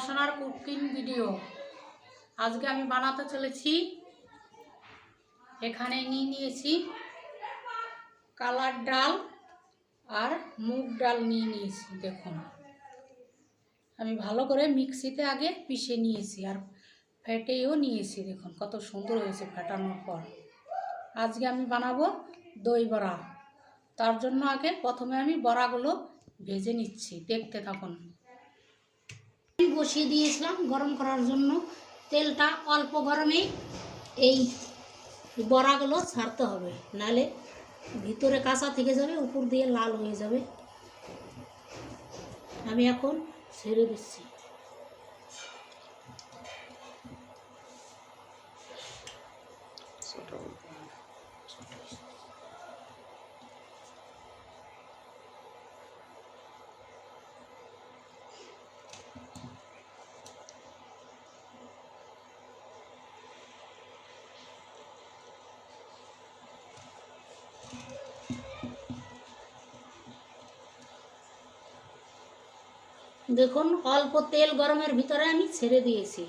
বাসনার cooking video. আজকে আমি বানাতে চলেছি। এখানে নিয়ে নিয়েছি কালার ডাল আর মুগ ডাল নিয়ে নিয়েছি, দেখুন। আমি ভালো করে মিক্সিতে আগে পিষে নিয়েছি আর ফেটেও নিয়েছি, দেখুন, কত সুন্দর হয়েছে ফেটানোর পর। আজকে আমি বানাবো দই বড়া। তার জন্য আগে প্রথমে আমি বড়াগুলো ভেজে নিচ্ছি, দেখতে থাকুন। বসিয়ে দিয়েছিলাম গরম করার জন্য। তেলটা অল্প গরমে এই বড়াগুলো ছাড়তে হবে। নালে ভিতরে কাঁচা থেকে যাবে, উপর দিয়ে লাল হয়ে যাবে। আমি এখন ছেড়ে দিচ্ছি। দেখুন অল্প তেল গরমের ভিতরে আমি ছেড়ে দিয়েছি।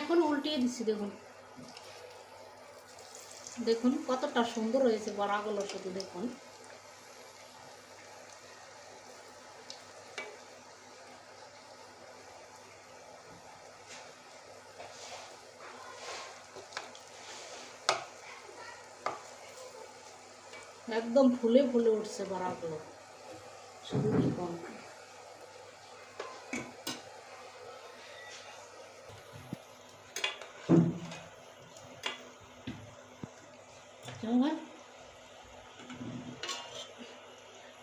এখন উল্টিয়ে দিচ্ছি দেখুন। দেখুন, কতটা সুন্দর হয়েছে বড়াগুলো শুধু, দেখুন। একদম ফুলে ফুলে উঠছে বড়াগুলো। শুধু দেখুন।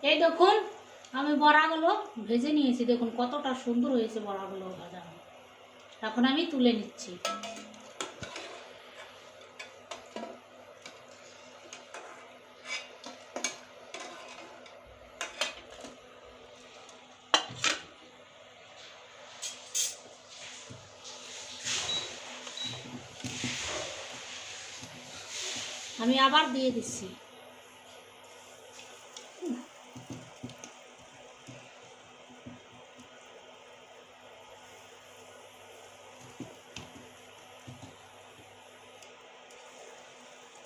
এই দেখুন, আমি বড়াগুলো ভেজে নিয়েছি। দেখুন কতটা সুন্দর হয়েছে বড়াগুলো ভাজা। এখন আমি তুলে নিচ্ছি। আমি আবার দিয়ে দিচ্ছি।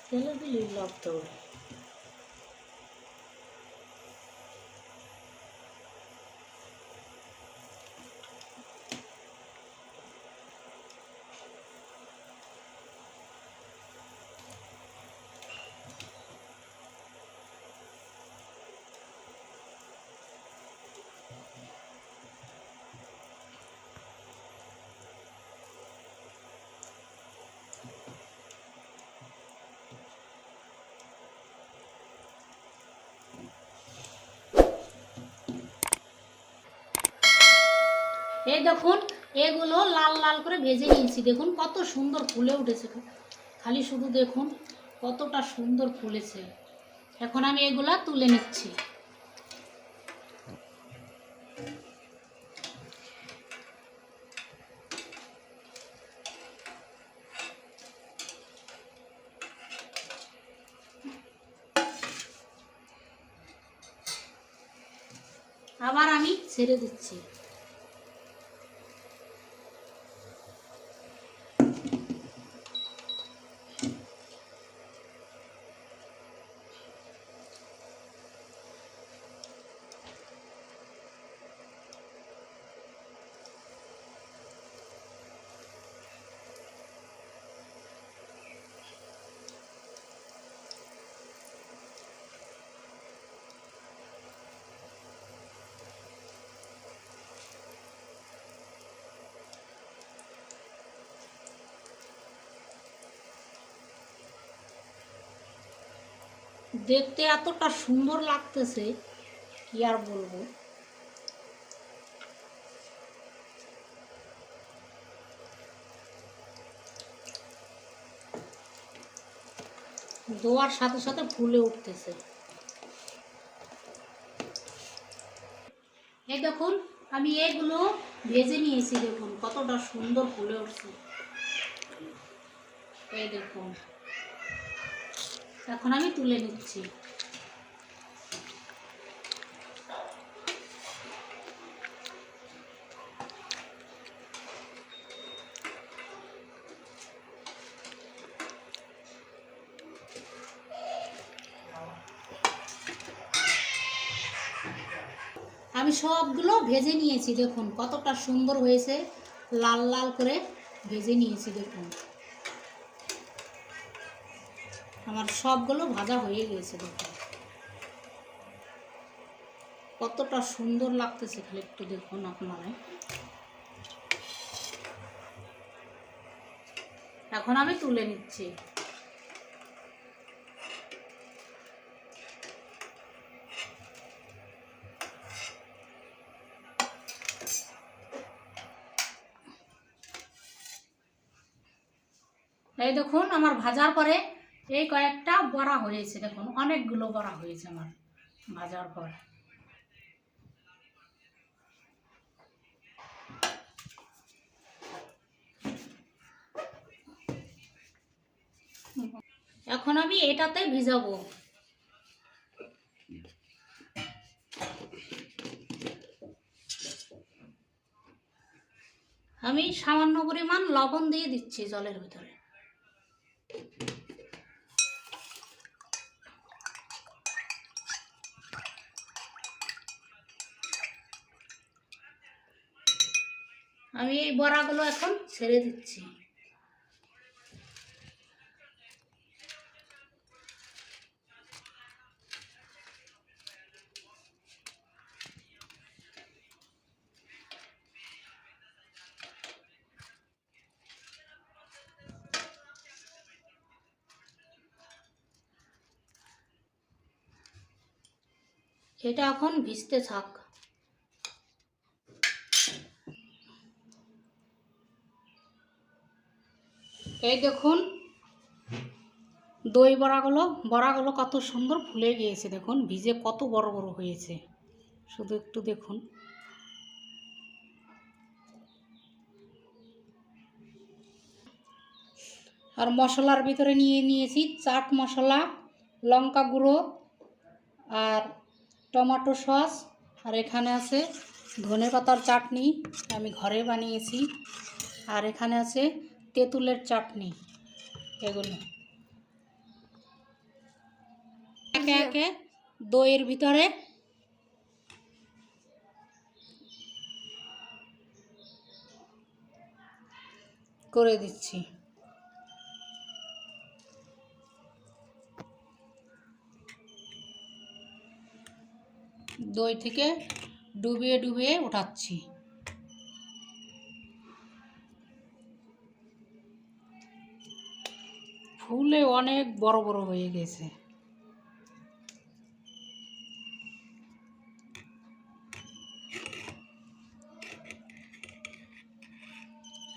তেলে দিলি লব্ধ এই দেখুন, এগুলো লাল লাল করে ভেজে নিয়েছি। দেখুন কত সুন্দর ফুলে উঠেছে খালি শুধু দেখুন কতটা সুন্দর ফুলেছে। এখন আমি এগুলা তুলে নিচ্ছি। আবার আমি ছেড়ে দিচ্ছি। দেখতে এতটা সুন্দর লাগতেছে, কি আর বলব? দোয়ার সাথে সাথে ফুলে উঠতেছে। এই দেখুন, আমি এগুলো ভেজে নিয়েছি, দেখুন, কতটা সুন্দর ফুলে উঠছে। এই দেখুন। এখন আমি তুলে নিচ্ছি। আমি সবগুলো ভেজে নিয়েছি, দেখুন কতটা সুন্দর হয়েছে। লাল লাল করে ভেজে নিয়েছি, দেখুন। আমার সবগুলো ভাজা হয়ে গেছে দেখুন। কতটা সুন্দর লাগতেছে খালি একটু দেখুন আপনারা এখন আমি তুলে নিচ্ছি। এই দেখুন, আমার ভাজার পরে এই কয়েকটা বড়া হয়েছে, দেখুন, অনেকগুলো বড়া হয়েছে আমার ভাজার পর এখন আমি এটাতে ভিজাবো। আমি সামান্য পরিমাণ লবণ দিয়ে দিচ্ছি জলের ভিতরে। আমি এই বড়াগুলো এখন ছেড়ে দিচ্ছি। এটা এখন ভিজতে থাক। এই দেখুন, দই বড়াগুলো বড়াগুলো কত সুন্দর ফুলে গিয়েছে দেখুন, ভিজে কত বড় বড় হয়েছে। শুধু একটু দেখুন। আর মশলার ভিতরে নিয়ে নিয়েছি চাট মশলা, লঙ্কা গুঁড়ো আর টমেটো সস। আর এখানে আছে ধনে পাতার চাটনি আমি ঘরে বানিয়েছি। আর এখানে আছে তেঁতুলের চাটনি এগুলো। একে একে দইয়ের ভিতরে করে দিচ্ছি। দই থেকে ডুবিয়ে ডুবিয়ে উঠাচ্ছি ফুলে অনেক বড় বড় হয়ে গেছে।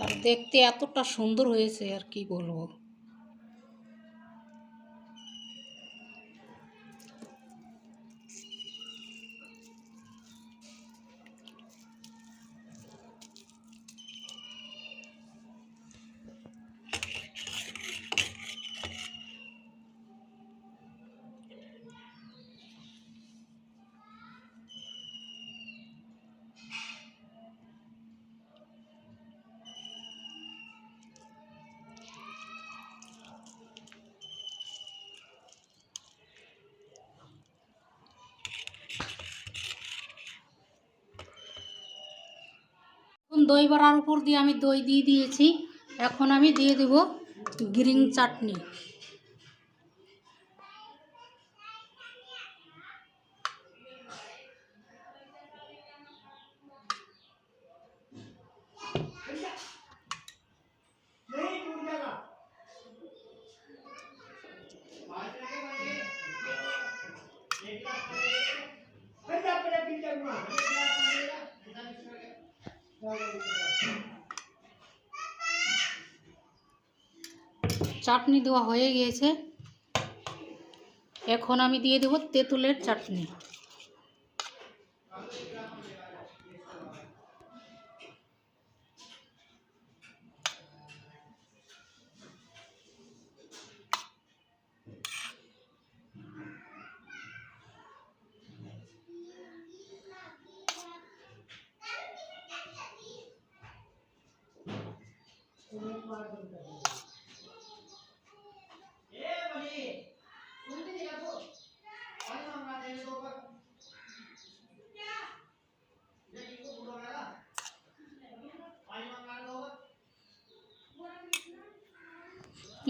আর দেখতে এতটা সুন্দর হয়েছে আর কি বলব। দই বড়ার উপর দিয়ে আমি দই দিয়ে দিয়েছি। এখন আমি দিয়ে দেব গ্রিন চাটনি। চাটনি দেওয়া হয়ে গিয়েছে। এখন আমি দিয়ে দেবো তেঁতুলের চাটনি।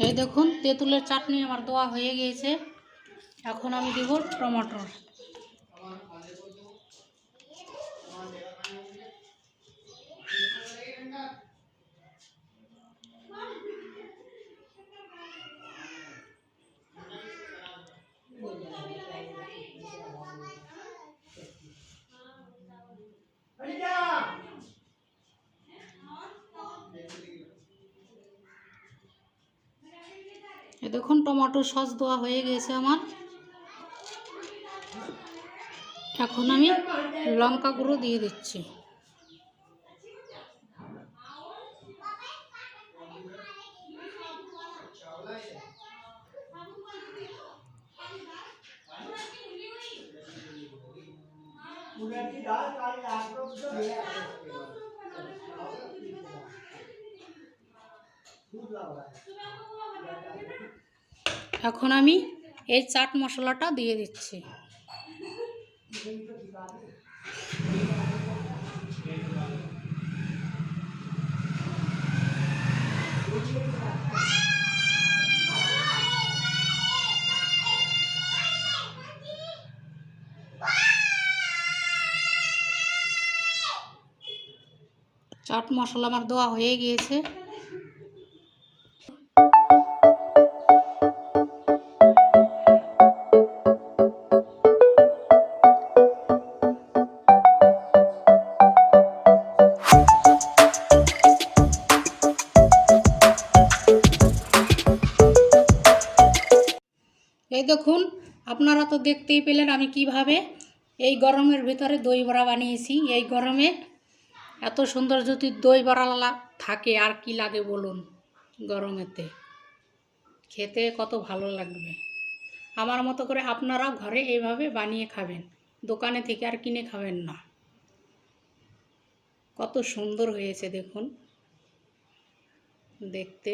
এই দেখুন তেঁতুলের চাটনি আমার দেওয়া হয়ে গিয়েছে। এখন আমি দেব টমেটোর। দেখুন টমেটো সস দেওয়া হয়ে গেছে আমার। এখন আমি লঙ্কা গুঁড়ো দিয়ে দিচ্ছি। এখন আমি এই চাট মশলাটা দিয়ে দিচ্ছি। চাট মশলা আমার দেওয়া হয়ে গিয়েছে। দেখতেই পেলেন আমি কীভাবে এই গরমের ভিতরে দই বড়া বানিয়েছি। এই গরমে এত সুন্দর যদি দই বড়া থাকে, আর কি লাগে বলুন গরমেতে? খেতে কত ভালো লাগবে। আমার মতো করে আপনারাও ঘরে এইভাবে বানিয়ে খাবেন। দোকানে থেকে আর কিনে খাবেন না। কত সুন্দর হয়েছে দেখুন। দেখতে।